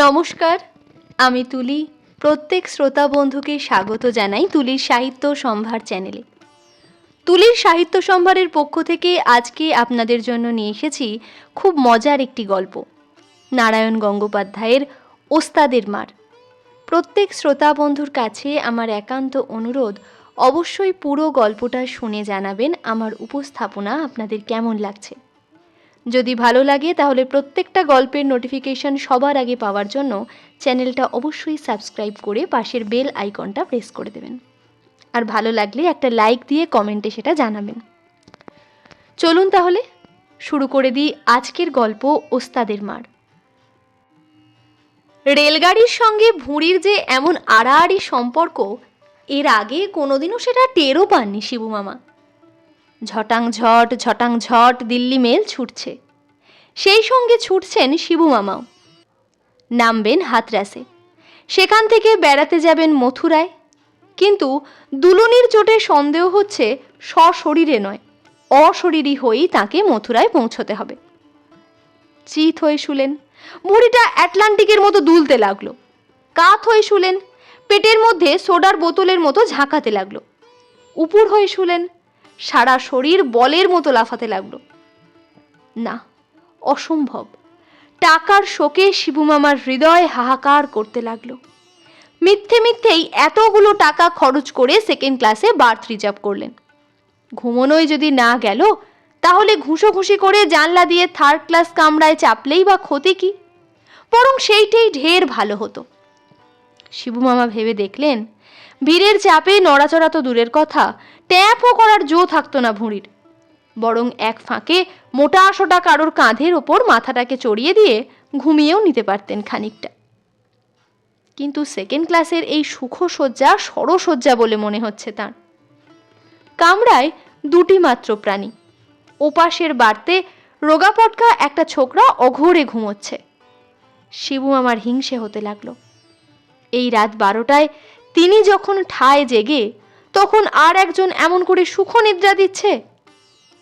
নমস্কার, আমি তুলি। প্রত্যেক শ্রোতা বন্ধুকে স্বাগত জানাই তুলির সাহিত্য সম্ভার চ্যানেলে। তুলির সাহিত্য সম্ভারের পক্ষ থেকে আজকে আপনাদের জন্য নিয়ে এসেছি খুব মজার একটি গল্প, নারায়ণ গঙ্গোপাধ্যায়ের ওস্তাদের মার। প্রত্যেক শ্রোতা বন্ধুর কাছে আমার একান্ত অনুরোধ, অবশ্যই পুরো গল্পটা শুনে জানাবেন। আমার উপস্থাপনা আপনাদের কেমন লাগছে? যদি ভালো লাগে, তাহলে প্রত্যেকটা গল্পের নোটিফিকেশন সবার আগে পাওয়ার জন্য চ্যানেলটা অবশ্যই সাবস্ক্রাইব করে পাশের বেল আইকনটা প্রেস করে দেবেন। আর ভালো লাগলে একটা লাইক দিয়ে কমেন্টে সেটা জানাবেন। চলুন তাহলে শুরু করে দিই আজকের গল্প ওস্তাদের মার। রেলগাড়ির সঙ্গে ভুঁড়ির যে এমন আড়াআড়ি সম্পর্ক, এর আগে কোনোদিনও সেটা টেরও পাননি শিবু মামা। ঝটাং ঝট ঝটাং ঝট দিল্লি মেল ছুটছে। সেই সঙ্গে ছুটছেন শিবু মামাও। নামবেন হাতরাসে। সেখান থেকে বেড়াতে যাবেন মথুরায়। কিন্তু দুলুনির চোটে সন্দেহ হচ্ছে সশরীরে নয়, অশরীরী হয়েই তাকে মথুরায় পৌঁছতে হবে। চিত হয়ে শুলেন, মুড়িটা অ্যাটলান্টিকের মতো দুলতে লাগল। কাত হয়ে শুলেন, পেটের মধ্যে সোডার বোতলের মতো ঝাঁকাতে লাগল। উপুর হয়ে শুলেন সারা শরীর বলের মতো লাফাতে লাগল। না, অসম্ভব। টাকার শোকে শিবু মামার হৃদয় হাহাকার করতে লাগল। মিথ্যে মিথ্যেই এতগুলো টাকা খরচ করে সেকেন্ড ক্লাসে বার্থ রিজার্ভ করলেন। ঘুমোনোয় যদি না গেল, তাহলে ঘুষোঘুষি করে জানলা দিয়ে থার্ড ক্লাস কামরায় চাপলেই বা ক্ষতি কি? বরং সেইটাই ঢের ভালো হতো। শিবু মামা ভেবে দেখলেন ভিড়ের চাপে নড়াচড়া তো দূরের কথা, ট্যাপও করার জো থাকতো না ভুঁড়ির। বরং এক ফাঁকে মোটা সোটা কারোর কাঁধের ওপর মাথাটাকে চড়িয়ে দিয়ে ঘুমিয়েও নিতে পারতেন খানিকটা। কিন্তু সেকেন্ড ক্লাসের এই সুখসজ্জা সরসজ্জা বলে মনে হচ্ছে তার। কামরায় দুটি মাত্র প্রাণী। ওপাশের বাড়তে রোগাপটকা একটা ছোকরা অঘোরে ঘুমোচ্ছে। শিবু আমার হিংসে হতে লাগল। এই রাত বারোটায় তিনি যখন ঠায় জেগে, তখন আর একজন এমন করে সুখ নিদ্রা দিচ্ছে?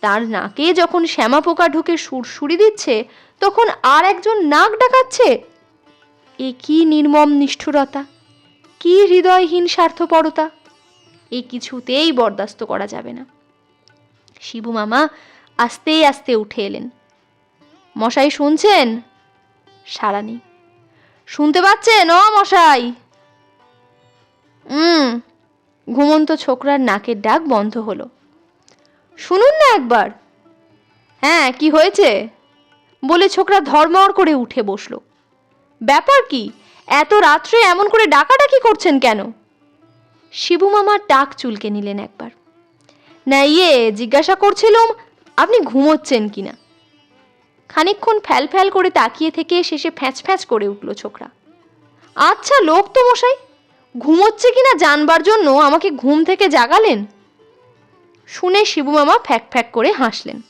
তার নাকে যখন শ্যামা পোকা ঢুকে সুরসুরি দিচ্ছে, তখন আর একজন নাক ডাকাচ্ছে? এ কি নির্মম নিষ্ঠুরতা? কি হৃদয়হীন স্বার্থপরতা? এ কিছুতেই বরদাস্ত করা যাবে না। শিবু মামা আস্তে আস্তে উঠে এলেন। মশাই শুনছেন? সারা শুনতে পাচ্ছেন? অ মশাই! হুম, ঘুমন্ত ছোকরার নাকের ডাক বন্ধ হলো। শুনুন না একবার। হ্যাঁ কি হয়েছে? বলে ছোকরা ধর্মর করে উঠে বসল। ব্যাপার কি? এত রাত্রে এমন করে ডাকাডাকি করছেন কেন? শিবু মামার ডাক চুলকে নিলেন একবার। না ইয়ে জিজ্ঞাসা করছিলুম, আপনি ঘুমোচ্ছেন কিনা? খানিকক্ষণ ফ্যাল ফ্যাল করে তাকিয়ে থেকে শেষে ফ্যাঁচ ফ্যাঁচ করে উঠল ছোকরা। আচ্ছা লোক তো মশাই ঘুমোচ্ছে কিনা জানবার জন্য আমাকে ঘুম থেকে জাগালেন? শুনে শিবু মামা ফ্যাক ফ্যাক করে হাসলেন।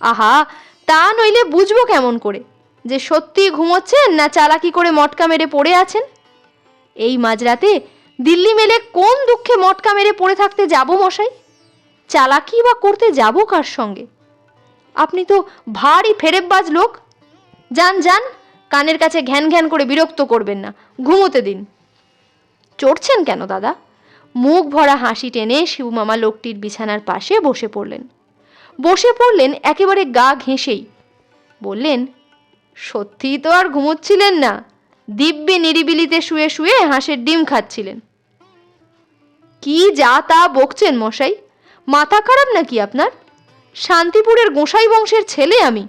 আহা, তা নইলে বুঝব কেমন করে? যে সত্যি ঘুমোচ্ছেন না চালাকি করে মটকা মেরে পড়ে আছেন? এই মাঝরাতে দিল্লি মেলে কোন দুঃখে মটকা মেরে পড়ে থাকতে যাব মশাই? চালাকি বা করতে যাব কার সঙ্গে? আপনি তো ভারী ফেরেববাজ লোক। যান যান, কানের কাছে ঘ্যান ঘ্যান করে বিরক্ত করবেন না। ঘুমোতে দিন। চড়ছেন কেন, দাদা? মুখ ভরা হাসি টেনে শিবমামা লোকটির বিছানার পাশে বসে পড়লেন। বসে পড়লেন একেবারে গা ঘেঁষেই। বললেন, সত্যিই তো আর ঘুমোচ্ছিলেন না। দিব্যি নিরিবিলিতে শুয়ে শুয়ে হাঁসের ডিম খাচ্ছিলেন। কি যা তা বকছেন মশাই? মাথা খারাপ নাকি আপনার? শান্তিপুরের গোসাই বংশের ছেলে আমি।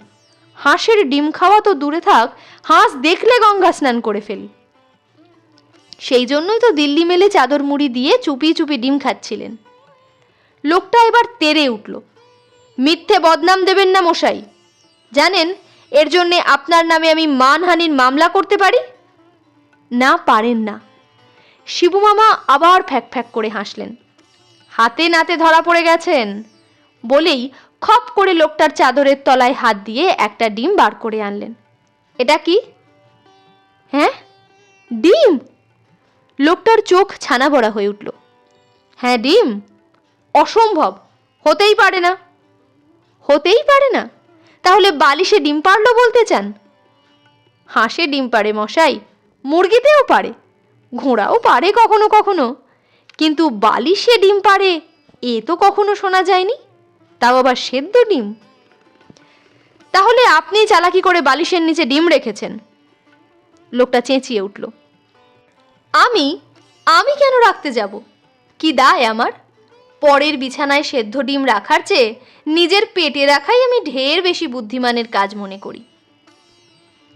হাঁসের ডিম খাওয়া তো দূরে থাক, হাঁস দেখলে গঙ্গা স্নান করে ফেলি। সেই জন্যই তো দিল্লি মেলে চাদর মুড়ি দিয়ে চুপি চুপি ডিম খাচ্ছিলেন। লোকটা এবার তেরে উঠল। মিথ্যে বদনাম দেবেন না মশাই। জানেন, এর জন্যে আপনার নামে আমি মানহানির মামলা করতে পারি? না, পারেন না। শিবু মামা আবার ফ্যাক ফ্যাক করে হাসলেন। হাতে নাতে ধরা পড়ে গেছেন। বলেই খপ করে লোকটার চাদরের তলায় হাত দিয়ে একটা ডিম বার করে আনলেন। এটা কি? হ্যাঁ? ডিম? লোকটার চোখ ছানা ভরা হয়ে উঠল। হ্যাঁ ডিম? অসম্ভব। হতেই পারে না। হতেই পারে না? তাহলে বালিশে ডিম পারল বলতে চান? হাঁসে ডিম পারে মশাই, মুরগিতেও পারে ঘোড়াও পারে কখনো কখনো। কিন্তু বালিশে ডিম পারে এ তো কখনো শোনা যায়নি। তাও আবার সেদ্ধ ডিম? তাহলে আপনি চালাকি করে বালিশের নিচে ডিম রেখেছেন। লোকটা চেঁচিয়ে উঠল। আমি আমি কেন রাখতে যাব? কি দায় আমার? পরের বিছানায় সেদ্ধ ডিম রাখার চেয়ে নিজের পেটে রাখাই আমি ঢের বেশি বুদ্ধিমানের কাজ মনে করি।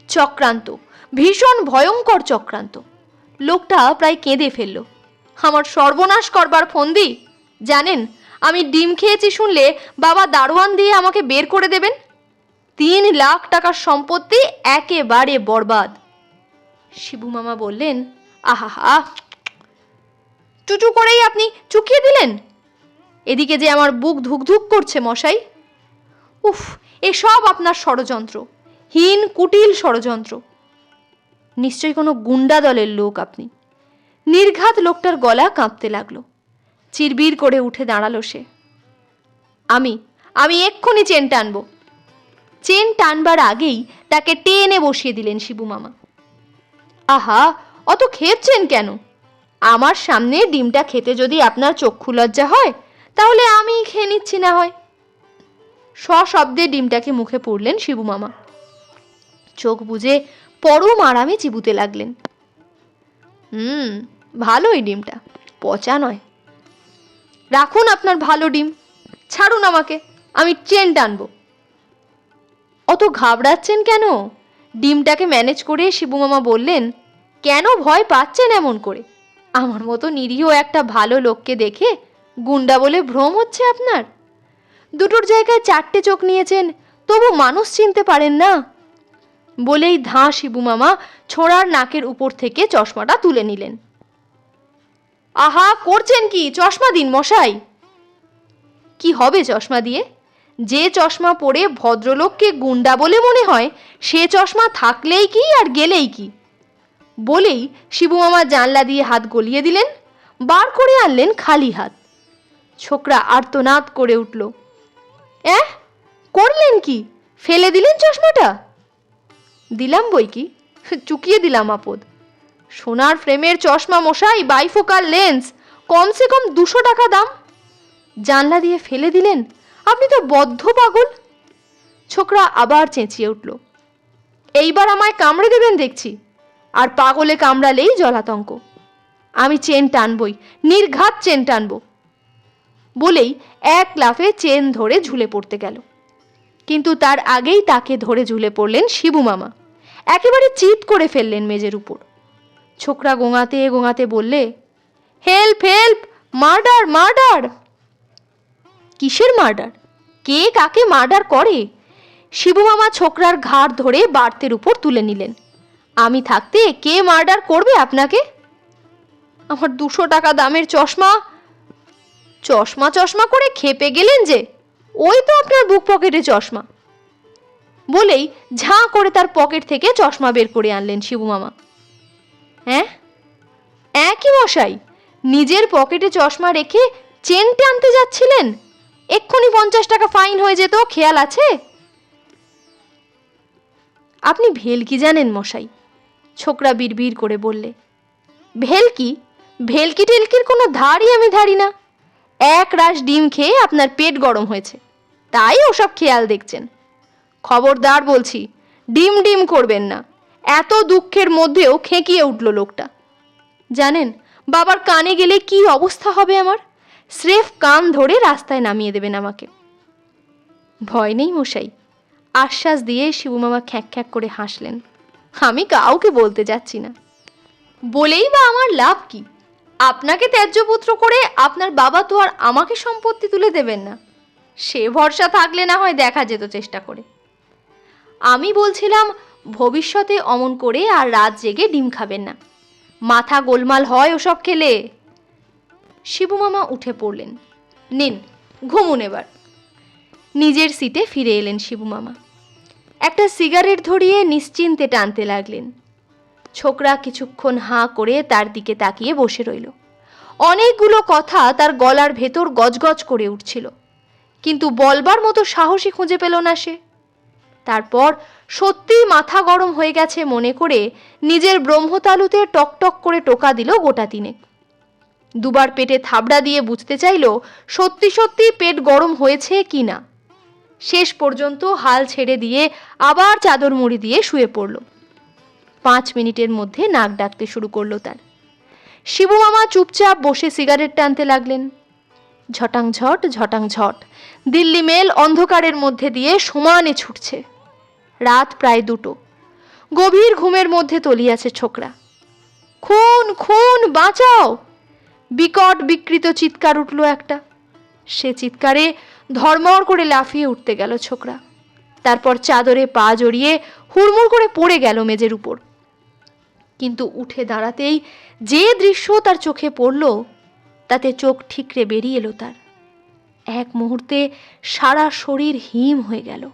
চক্রান্ত, ভীষণ ভয়ঙ্কর চক্রান্ত। লোকটা প্রায় কেঁদে ফেলল। আমার সর্বনাশ করবার ফন্দি? জানেন, আমি ডিম খেয়েছি শুনলে বাবা দারোয়ান দিয়ে আমাকে বের করে দেবেন? তিন লাখ টাকার সম্পত্তি একেবারে বরবাদ। শিবু মামা বললেন আহা চুচু করেই আপনি চুকিয়ে দিলেন? এদিকে যে আমার বুক ধুকধুক করছে মশাই। উফ এসব আপনার ষড়যন্ত্র। হীন, কুটিল ষড়যন্ত্র। নিশ্চয়ই কোনো গুন্ডা দলের লোক আপনি। নির্ঘাত লোকটার গলা কাঁপতে লাগল। চিরবির করে উঠে দাঁড়াল সে। আমি আমি এক্ষুনি চেন টানবো। চেন টানবার আগেই তাকে টেনে বসিয়ে দিলেন শিবু মামা। আহা অত খেপছেন কেন? আমার সামনে ডিমটা খেতে যদি আপনার চক্ষু লজ্জা হয়, তাহলে আমি খেয়ে নিচ্ছি না হয়। সশব্দে ডিমটাকে মুখে পড়লেন শিবু মামা। চোখ বুজে পরম আরামে চিবুতে লাগলেন। হুম, ভালোই ডিমটা, পচা নয়। রাখুন আপনার ভালো ডিম, ছাড়ুন আমাকে, আমি চেন টানবো অত ঘাবড়াচ্ছেন কেন? ডিমটাকে ম্যানেজ করে শিবু মামা বললেন কেন ভয় পাচ্ছেন এমন করে? আমার মতো নিরীহ একটা ভালো লোককে দেখে গুন্ডা বলে ভ্রম হচ্ছে আপনার? দুটোর জায়গায় চারটে চোখ নিয়েছেন, তবু মানুষ চিনতে পারেন না। বলেই ধাঁ শিবু মামা ছোড়ার নাকের উপর থেকে চশমাটা তুলে নিলেন। আহা, করছেন কি? চশমা দিন মশাই। কি হবে চশমা দিয়ে? যে চশমা পরে ভদ্রলোককে গুন্ডা বলে মনে হয়, সে চশমা থাকলেই কি আর গেলেই কি? বলেই শিবু মামা জানলা দিয়ে হাত গলিয়ে দিলেন, বার করে আনলেন খালি হাত। ছোকরা আর্তনাদ করে উঠল। অ্যাঁ? করলেন কি? ফেলে দিলেন চশমাটা? দিলাম বই কি? চুকিয়ে দিলাম আপদ। সোনার ফ্রেমের চশমা মশাই, বাইফোকাল লেন্স, কমসে কম দুশো টাকা দাম। জানলা দিয়ে ফেলে দিলেন? আপনি তো বদ্ধ পাগল! ছোকরা আবার চেঁচিয়ে উঠল। এইবার আমায় কামড়ে দেবেন দেখছি। আর পাগলে কামড়ালেই জলাতঙ্ক। আমি চেন টানবই, নির্ঘাত চেন টানব। বলেই এক লাফে চেন ধরে ঝুলে পড়তে গেল। কিন্তু তার আগেই তাকে ধরে ঝুলে পড়লেন শিবু মামা। একেবারে চিৎ করে ফেললেন মেজের উপর। ছোকরা গোঙাতে গোঙাতে বললে, হেল্প হেল্প, মার্ডার মার্ডার! কিসের মার্ডার? কে কাকে মার্ডার করে? শিবু মামা ছোকরার ঘাড় ধরে বার্তের উপর তুলে নিলেন। আমি থাকতে কে মার্ডার করবে আপনাকে? আমার দুশো টাকা দামের চশমা। চশমা চশমা করে খেপে গেলেন যে, ওই তো আপনার বুক পকেটে চশমা। বলেই ঝাঁ করে তার পকেট থেকে চশমা বের করে আনলেন শিবু মামা। হ্যাঁ? একই মশাই, নিজের পকেটে চশমা রেখে চেন টানতে যাচ্ছিলেন? এক্ষুনি পঞ্চাশ টাকা ফাইন হয়ে যেত, খেয়াল আছে? আপনি ভেলকি জানেন মশাই ছোকরা বিড়বিড় করে বললে, ভেলকি ভেলকি টেলকির কোনো ধারই আমি ধারি না। এক রাশ ডিম খেয়ে আপনার পেট গরম হয়েছে, তাই ওসব খেয়াল দেখছেন। খবরদার বলছি, ডিম ডিম করবেন না। এত দুঃখের মধ্যেও খেঁকিয়ে উঠল লোকটা। জানেন, বাবার কানে গেলে কি অবস্থা হবে আমার? স্রেফ কান ধরে রাস্তায় নামিয়ে দেবেন আমাকে। ভয় নেই মশাই। আশ্বাস দিয়ে শিবুমামা খ্যাঁক খ্যাঁক করে হাসলেন। আমি কাউকে বলতে যাচ্ছি না। বলেই বা আমার লাভ কি? আপনাকে ত্যায্যপুত্র করে আপনার বাবা তো আর আমাকে সম্পত্তি তুলে দেবেন না। সে ভরসা থাকলে না হয় দেখা যেত চেষ্টা করে। আমি বলছিলাম, ভবিষ্যতে অমন করে আর রাত জেগে ডিম খাবেন না। মাথা গোলমাল হয় ওসব খেলে। শিবু মামা উঠে পড়লেন। নিন, ঘুমুন এবার। নিজের সিটে ফিরে এলেন শিবু মামা। একটা সিগারেট ধরিয়ে নিশ্চিন্তে টানতে লাগলেন। ছোকরা কিছুক্ষণ হাঁ করে তার দিকে তাকিয়ে বসে রইল। অনেকগুলো কথা তার গলার ভেতর গজগজ করে উঠছিল। কিন্তু বলবার মতো সাহসী খুঁজে পেল না সে। তারপর সত্যি মাথা গরম হয়ে গেছে মনে করে নিজের ব্রহ্মতালুতে টকটক করে টোকা দিল গোটা তিনেক। দুবার পেটে থাবড়া দিয়ে বুঝতে চাইল, সত্যি সত্যি পেট গরম হয়েছে কি না। শেষ পর্যন্ত হাল ছেড়ে দিয়ে আবার চাদর মুড়ি দিয়ে শুয়ে পড়ল। পাঁচ মিনিটের মধ্যে নাক ডাকতে শুরু করল তার। শিবু মামা চুপচাপ বসে সিগারেট টানতে লাগলেন। ঝটাং ঝট ঝটাং ঝট, দিল্লি মেল অন্ধকারের মধ্যে দিয়ে সমানে ছুটছে। রাত প্রায় দুটো। গভীর ঘুমের মধ্যে তলিয়াছে ছোকরা। খুন খুন, বাঁচাও! বিকট বিকৃত চিৎকার উঠল একটা। সে চিৎকারে ধর্মড় করে লাফিয়ে উঠতে গেল ছোকরা। তারপর চাদরে পা জড়িয়ে হুড়মুড় করে পড়ে গেল মেজের উপর। কিন্তু উঠে দাঁড়াতেই যে দৃশ্য তার চোখে পড়ল, তাতে চোখ ঠিকরে বেরিয়ে এলো তার। এক মুহূর্তে সারা শরীর হিম হয়ে গেল।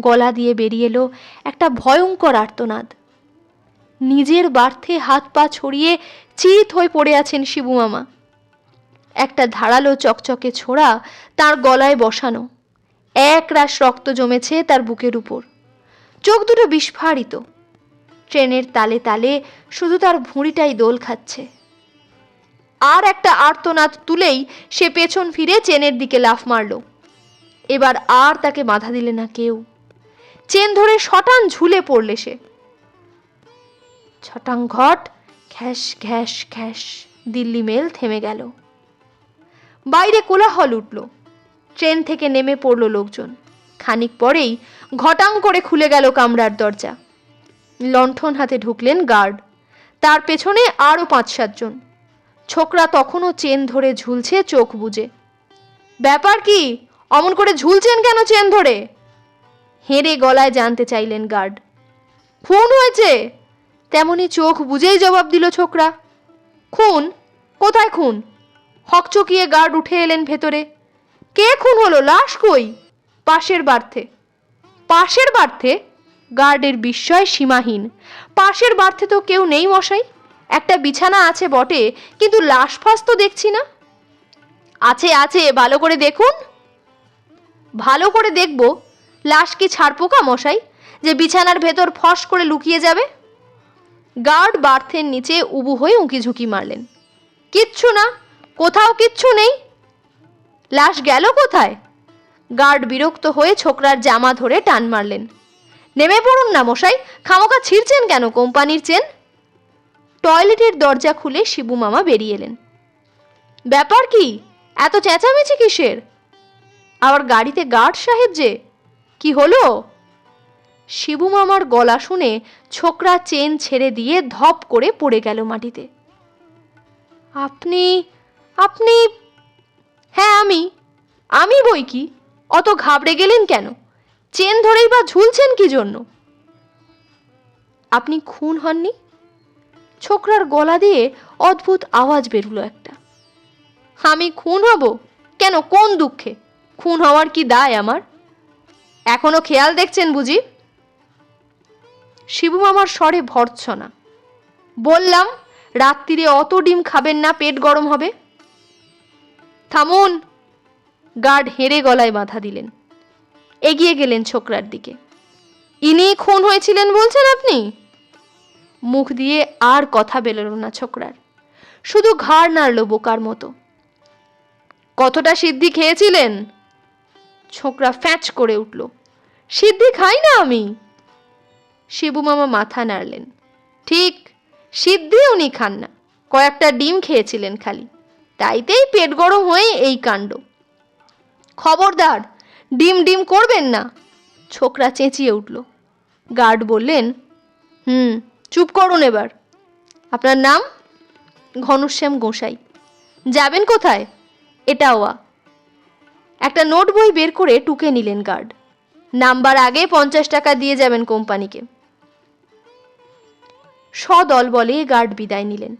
গলা দিয়ে বেরিয়ে এলো একটা ভয়ঙ্কর আর্তনাদ। নিজের বার্থে হাত পা ছড়িয়ে চিত হয়ে পড়ে আছেন শিবু মামা একটা ধারালো চকচকে ছোড়া তার গলায় বসানো। এক রাশ রক্ত জমেছে তার বুকের উপর। চোখ দুটো বিস্ফারিত। ট্রেনের তালে তালে শুধু তার ভুঁড়িটাই দোল খাচ্ছে। আর একটা আর্তনাদ তুলেই সে পেছন ফিরে চেনের দিকে লাফ মারল। এবার আর তাকে বাধা দিলে না কেউ। চেন ধরে শটান ঝুলে পড়লে সে। ছটাং ঘট ঘ্যাস ঘ্যাস ঘ্যাস দিল্লি মেল থেমে গেল। বাইরে কোলাহল উঠল। ট্রেন থেকে নেমে পড়ল লোকজন। খানিক পরেই ঘটাং করে খুলে গেল কামরার দরজা। লণ্ঠন হাতে ঢুকলেন গার্ড। তার পেছনে আরও পাঁচ সাতজন ছোকরা তখনও চেন ধরে ঝুলছে চোখ বুজে। ব্যাপার কি? অমন করে ঝুলছেন কেন চেন ধরে? হেঁড়ে গলায় জানতে চাইলেন গার্ড। খুন হয়েছে? তেমনি চোখ বুঝেই জবাব দিল ছোকরা। খুন? কোথায় খুন? হকচকিয়ে গার্ড উঠে এলেন ভেতরে। কে খুন হলো? লাশ কই? পাশের বার্থে। পাশের বার্থে গার্ডের বিস্ময় সীমাহীন। পাশের বার্থে তো কেউ নেই মশাই। একটা বিছানা আছে বটে, কিন্তু লাশ ফাঁস তো দেখছি না। আছে আছে, ভালো করে দেখুন। ভালো করে দেখব, লাশ কি ছাড়পোকা মশাই, যে বিছানার ভেতর ফস করে লুকিয়ে যাবে? গার্ড বার্থের নিচে উবু হয়ে উঁকি ঝুঁকি মারলেন। কিচ্ছু না কোথাও কিচ্ছু নেই। লাশ গেল কোথায়? গার্ড বিরক্ত হয়ে ছোকরার জামা ধরে টান মারলেন। নেমে পড়ুন না মশাই খামোকা ছিঁড়ছেন কেন কোম্পানির চেন? টয়লেটের দরজা খুলে শিবু মামা বেরিয়ে এলেন। ব্যাপার কি? এত চেঁচামেচি কিসের? আবার গাড়িতে গার্ড সাহেব যে, কি হলো? শিবু মামার গলা শুনে ছোকরা চেন ছেড়ে দিয়ে ধপ করে পড়ে গেল মাটিতে। আপনি আপনি হ্যাঁ আমি আমি বই কি? অত ঘাবড়ে গেলেন কেন? চেন ধরেই বা ঝুলছেন কি জন্য? আপনি খুন হননি? ছোকরার গলা দিয়ে অদ্ভুত আওয়াজ বেরুলো একটা। আমি খুন হব? কেন, কোন দুঃখে? খুন হওয়ার কি দায় আমার? এখনও খেয়াল দেখছেন বুঝি? শিবু মামার স্বরে ভর্ৎসনা। বললাম, রাত্রিরে অত ডিম খাবেন না, পেট গরম হবে। থামুন। গার্ড হেরে গলায় বাধা দিলেন। এগিয়ে গেলেন ছোকরার দিকে। ইনি খুন হয়েছিলেন বলছেন আপনি? মুখ দিয়ে আর কথা বেরোলো না ছোকরার। শুধু ঘাড় নাড়ল বোকার মতো। কতটা সিদ্ধি খেয়েছিলেন? ছোকরা ফ্যাচ করে উঠল। সিদ্ধি খাই না আমি। শিবু মামা মাথা নাড়লেন। ঠিক, সিদ্ধি উনি খান না। কয়েকটা ডিম খেয়েছিলেন খালি। তাইতেই পেট গরম হয়ে এই কাণ্ড। খবরদার, ডিম ডিম করবেন না? ছোকরা চেঁচিয়ে উঠল। গার্ড বললেন, হুম, চুপ করুন এবার। আপনার নাম? ঘনশ্যাম গোসাই, যাবেন কোথায়? এটা একটা নোট বই বের করে টুকে নিলেন গার্ড। নাম্বার আগে পঞ্চাশ টাকা দিয়ে যাবেন কোম্পানিকে। সদল বলে গার্ড বিদায় নিলেন।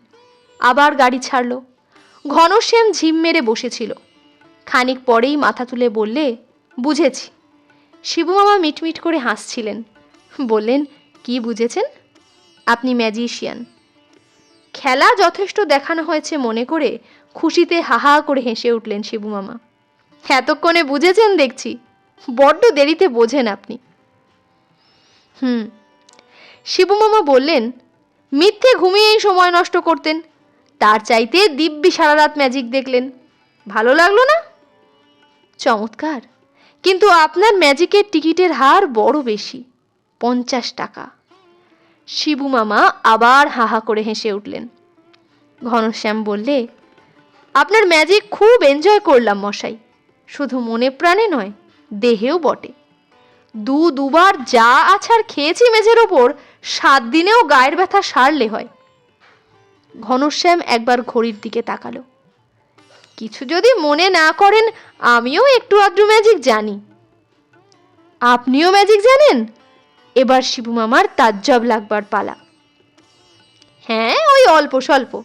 আবার গাড়ি ছাড়ল। ঘনশ্যাম ঝিম মেরে বসেছিল। খানিক পরেই মাথা তুলে বললে, বুঝেছি। শিবু মামা মিটমিট করে হাসছিলেন। বললেন, কি বুঝেছেন? আপনি ম্যাজিশিয়ান। খেলা যথেষ্ট দেখানো হয়েছে মনে করে খুশিতে হাহা করে হেসে উঠলেন শিবু মামা এতক্ষণে বুঝেছেন দেখছি। বড্ড দেরিতে বোঝেন আপনি। হুম। শিবু মামা বললেন, মিথ্যে ঘুমিয়েই সময় নষ্ট করতেন। তার চাইতে দিব্যি সারা রাত ম্যাজিক দেখলেন। ভালো লাগল না? চমৎকার। কিন্তু আপনার ম্যাজিকের টিকিটের হার বড় বেশি, পঞ্চাশ টাকা। শিবু মামা আবার হাহা করে হেসে উঠলেন। ঘনশ্যাম বললে, আপনার ম্যাজিক খুব এনজয় করলাম মশাই। শুধু মনে প্রাণে নয়, দেহেও বটে। দু দুবার যা আছাড় খেয়েছি মেঝের ওপর, সাত দিনেও গায়ের ব্যথা সারলে হয়। ঘনশ্যাম একবার ঘড়ির দিকে তাকালো। কিছু যদি মনে না করেন, আমিও একটু আধটু ম্যাজিক জানি। আপনিও ম্যাজিক জানেন? এবার শিবু মামার তাজ্জব লাগবার পালা। হ্যাঁ ওই অল্প স্বল্প।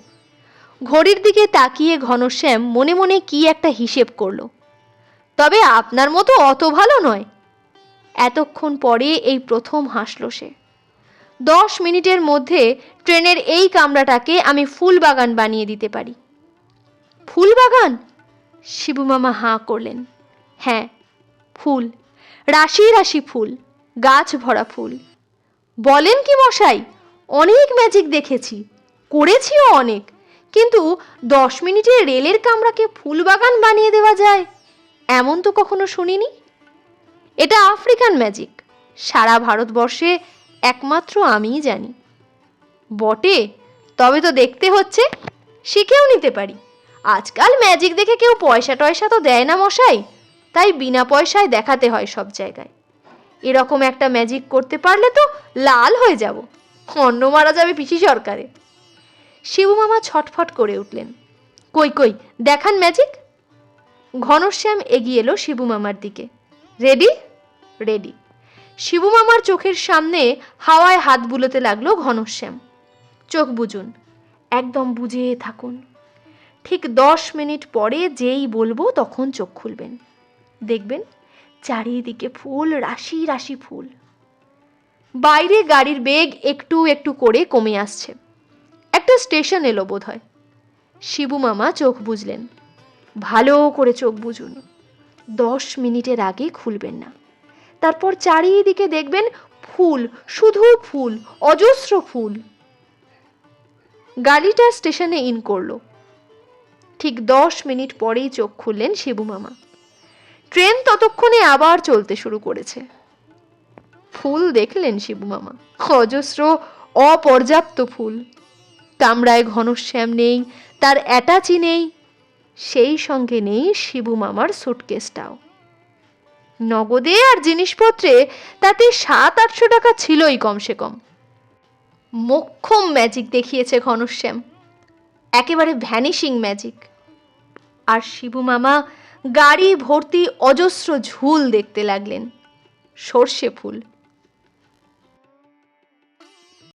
ঘড়ির দিকে তাকিয়ে ঘনশ্যাম মনে মনে কি একটা হিসেব করল। তবে আপনার মতো অত ভালো নয়। এতক্ষণ পরে এই প্রথম হাসলো সে। দশ মিনিটের মধ্যে ট্রেনের এই কামরাটাকে আমি ফুল বাগান বানিয়ে দিতে পারি। ফুল বাগান শিবু মামা হাঁ করলেন। হ্যাঁ ফুল। রাশি রাশি ফুল, গাছ ভরা ফুল। বলেন কি মশাই, অনেক ম্যাজিক দেখেছি, করেছিও অনেক। কিন্তু দশ মিনিটে রেলের কামরাকে ফুল বাগান বানিয়ে দেওয়া যায়, এমন তো কখনো শুনিনি? এটা আফ্রিকান ম্যাজিক সারা ভারতবর্ষে একমাত্র আমিই জানি। বটে, তবে তো দেখতে হচ্ছে, শিখেও নিতে পারি। আজকাল ম্যাজিক দেখে কেউ পয়সা টয়সা তো দেয় না মশাই, তাই বিনা পয়সায় দেখাতে হয় সব জায়গায়। এরকম একটা ম্যাজিক করতে পারলে তো লাল হয়ে যাব। অন্ন মারা যাবে পিসি সরকারে। শিবু মামা ছটফট করে উঠলেন। কই কই, দেখান ম্যাজিক ঘনশ্যাম এগিয়ে এলো শিবু মামার দিকে। রেডি রেডি শিবু মামার চোখের সামনে হাওয়ায় হাত বুলোতে লাগল ঘনশ্যাম। চোখ বুজুন, একদম বুঝে থাকুন। ঠিক দশ মিনিট পরে যেই বলব তখন চোখ খুলবেন। দেখবেন চারিদিকে ফুল, রাশি রাশি ফুল। বাইরে গাড়ির বেগ একটু একটু করে কমে আসছে। একটা স্টেশন এলো বোধ হয় শিবু মামা চোখ বুঝলেন ভালো করে চোখ বুঝুন দশ মিনিটের আগে খুলবেন না। তারপর চারিদিকে দেখবেন ফুল, শুধু ফুল, অজস্র ফুল। গাড়িটা স্টেশনে ইন করল। ঠিক দশ মিনিট পরেই চোখ খুললেন শিবু মামা। ট্রেন ততক্ষণে আবার চলতে শুরু করেছে। ফুল দেখলেন শিবু মামা। অজস্র, অপর্যাপ্ত ফুল। কামরায় ঘনশ্যাম নেই, তার অ্যাটাচি নেই। সেই সঙ্গে নেই শিবু মামার সুটকেসটাও নগদে আর জিনিসপত্রে তাতে সাত, আটশো টাকা ছিলই কমসে কম মোক্ষম ম্যাজিক দেখিয়েছে ঘনশ্যাম। একেবারে ভ্যানিশিং ম্যাজিক আর শিবু মামা গাড়ি ভর্তি অজস্র ঝুল দেখতে লাগলেন। সর্ষে ফুল।